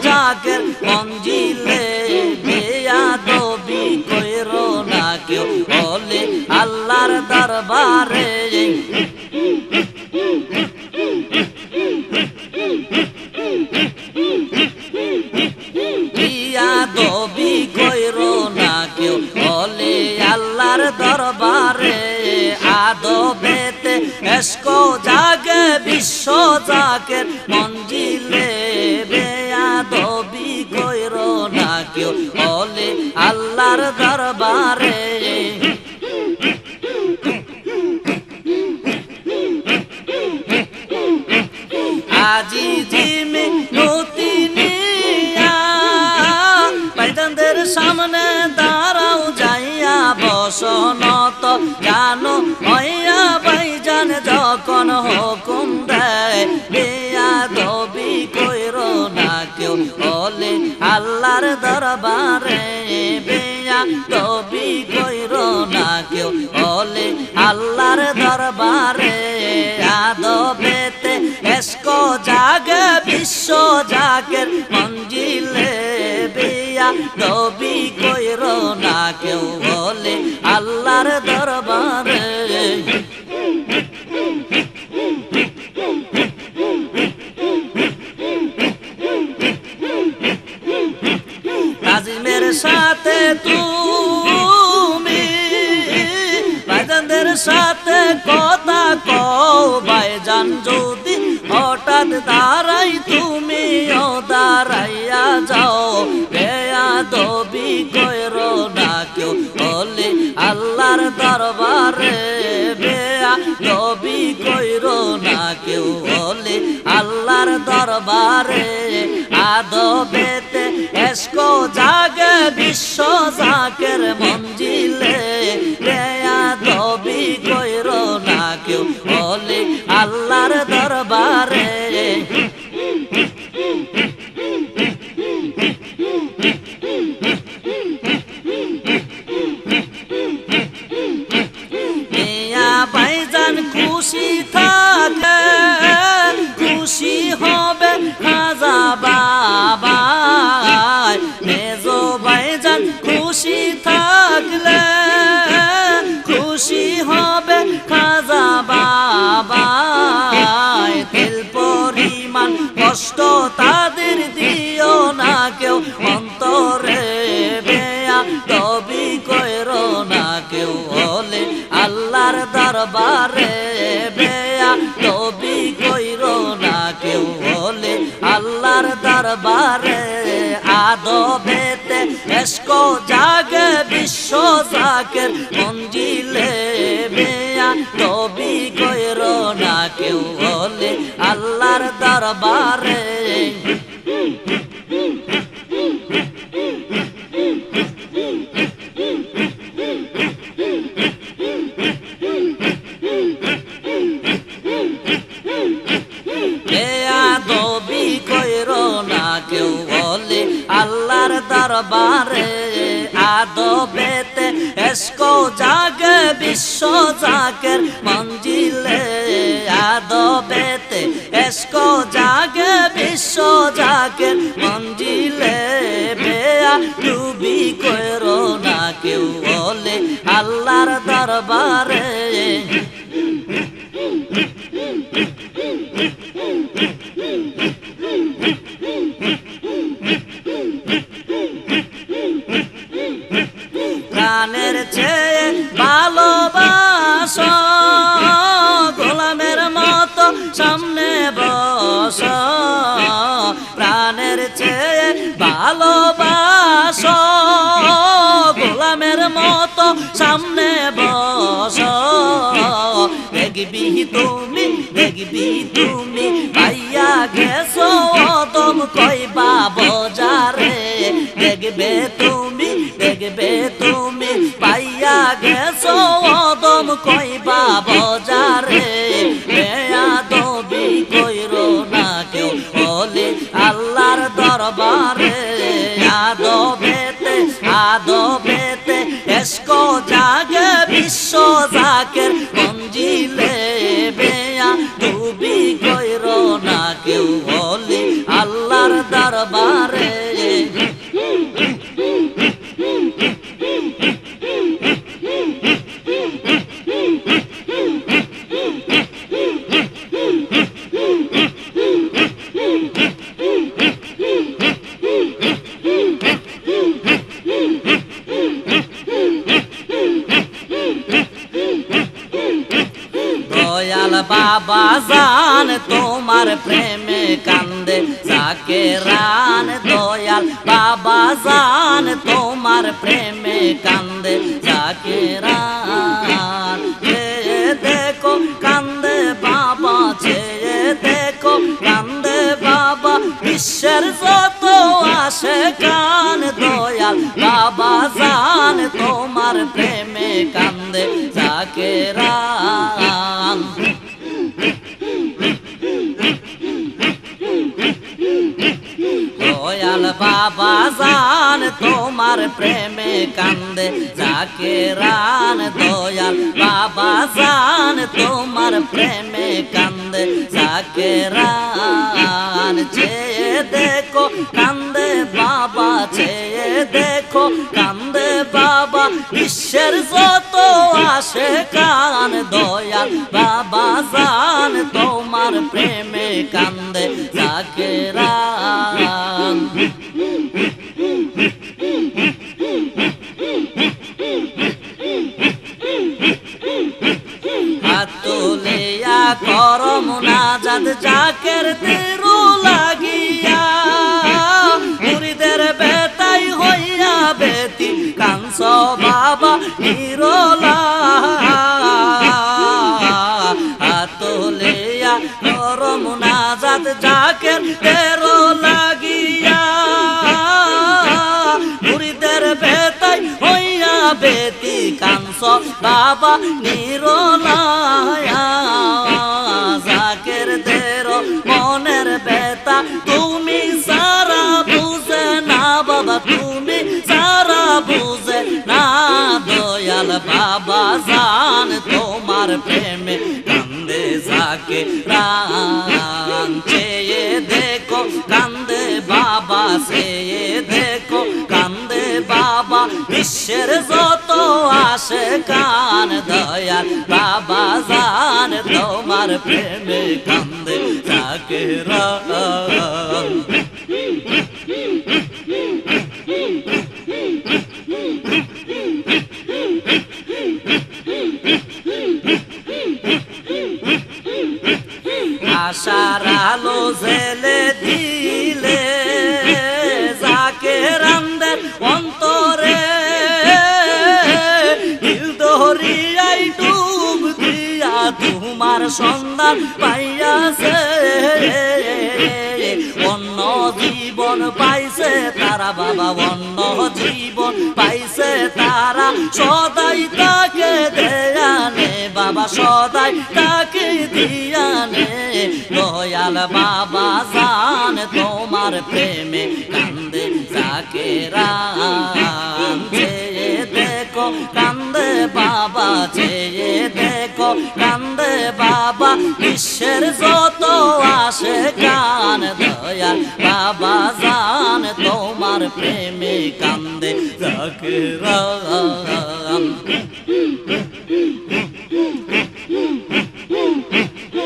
জাগের মঞ্জিলে বেয়াদবি কইরো না কেউ। বলে আল্লাহর দরবারে। বিয়াদবি কইরো না কেউ। বলে আল্লাহর দরবারে আদবেতে এসকো জাগে, বিশ্ব জাগের মঞ্জিলে জাগের মঞ্জিলে বিয়া দবি কইর না কেউ বলে আল্লাহর দরবারে। নাজিমের সাথে তুমি, ভাইজানদের সাথে কথা কও, ভাইজান যদি হঠাৎ দাঁড়াই তুমি দরবারে বেয়া দবি কইর না কেউ বলে। আল্লাহর দরবারে আদবেতে এসকো জাগে, বিশ্ব জাগের মঞ্জিলে বেয়া দবি কইর না কেউ বলে। আল্লাহর দরবারে দরবারে আদবেতে এসকো জাগে বিশ্ব জাগের মঞ্জিলে মেয়া তবি কইর না কেউ হলে আল্লাহর দরবারে। বিশ্ব জাগের মঞ্জিলে আদবেতে এসকো জাগে, বিশ্ব জাগের মঞ্জিলে বেয়া ডুবি কইর না কেউ বলে আল্লাহর দরবারে। চেয়ে ভালোবাস, গোলামের মতো সামনে বস। দেখবি তুমি দেখবি তুমি, পাইয়া গেছো, অদম কইবা বজারে। দেখবে আল্লাহর দরবারে আদবেতে আদবেতে এসকো জাগে বিশ্ব জাকের মঞ্জিলে বেয়া তুমি কইর না কেউ বলি আল্লাহর দরবারে তোমার প্রেমে কান্দে যাকে রান দয়াল বাবা জান। তোমার প্রেমে কান্দে যাকে রান। দেখো কান্দে বাবা চেয়ে দেখো কান্দে বাবা। বিশ্বের যত আসে কান দয়াল বাবা জান। তোমার প্রেমে কান্দে যাকে রান। বাবা জান, তোমার প্রেমে কান্দে, যাকে রান দয়াল, বাবা জান, তোমার প্রেমে কান্দে, যাকে রান চেয়ে দেখো, কান্দে বাবা, চেয়ে দেখো, কান্দে বাবা, বিশ্বের যত আসে কান দয়াল, বাবা নাজাদ জাকের তেরো লাগিয়া। মুরিদের বেতাই হইয়া বেতি কাংস বাবা নিরলা। হাতুলিয়া করম নাজাদ জাকের তেরু লাগিয়া। মুরিদের বেতাই হইয়া বেতি কাংস বাবা নিরলায়া। বাবা তুমি সারা বুঝে না, দয়াল বাবা জান তোমার প্রেমে কান্দে যাকে রান চেয়ে দেখো, কান্দে বাবা, চেয়ে দেখো, কান্দে বাবা, বিশ্বের যত আসে কান। দয়াল বাবা জান তোমার প্রেমে কান্দে যাকে রান আশার আলো জেলে দিলে যাকে রান্দের অন্তরে দরিয়াই ডুব দিয়া তোমার সন্ধান পাইয়াছে। অন্য জীবন পাইছে তারা বাবা অন্য জীবন পাইছে তারা। সদাই তাকে দেয়ানে বাবা সদাই তাকে দিয়ানে, দয়াল বাবা জান, তোমার প্রেমে কান্দে চেয়ে দেখো, কান্দে বাবা, চেয়ে দেখো, কান্দে বাবা, বিশ্বের যত আসে কান দয়াল বাবা জান, তোমার প্রেমে কান্দে যাকে রান যুগ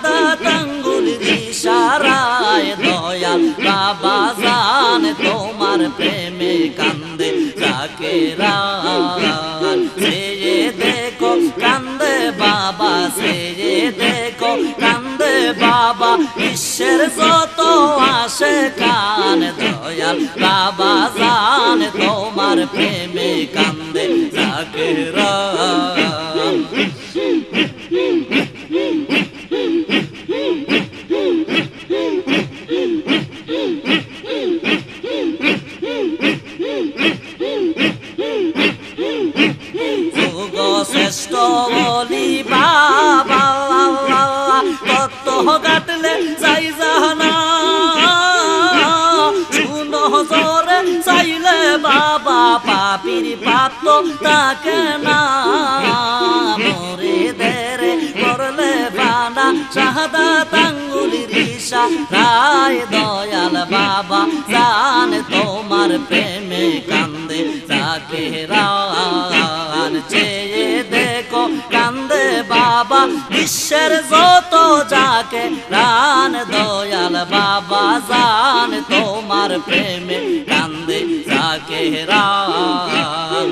শাহাদা তাঙ্গুল দিশারায় দয়াল, বাবা জান, তোমার প্রেমে কান্দে যাকে রান সে দেখো কান্দে বাবা, সে দেখো কান্দে বাবা, বিশ্বের যত আসে কান দয়াল, বাবা জান, তোমার প্রেমে কান্দে যাকে চাইলে বাবা পাপির পাপ তাকে না। মরে দেরে করলে বানা শাহাদা রায় দয়াল বাবা, জান তোমার প্রেমে কান্দে, তাকে রান বাবা বিশ্বের যত যাকে রান দয়াল বাবা জান তোমার প্রেমে কান্দে যাকে রান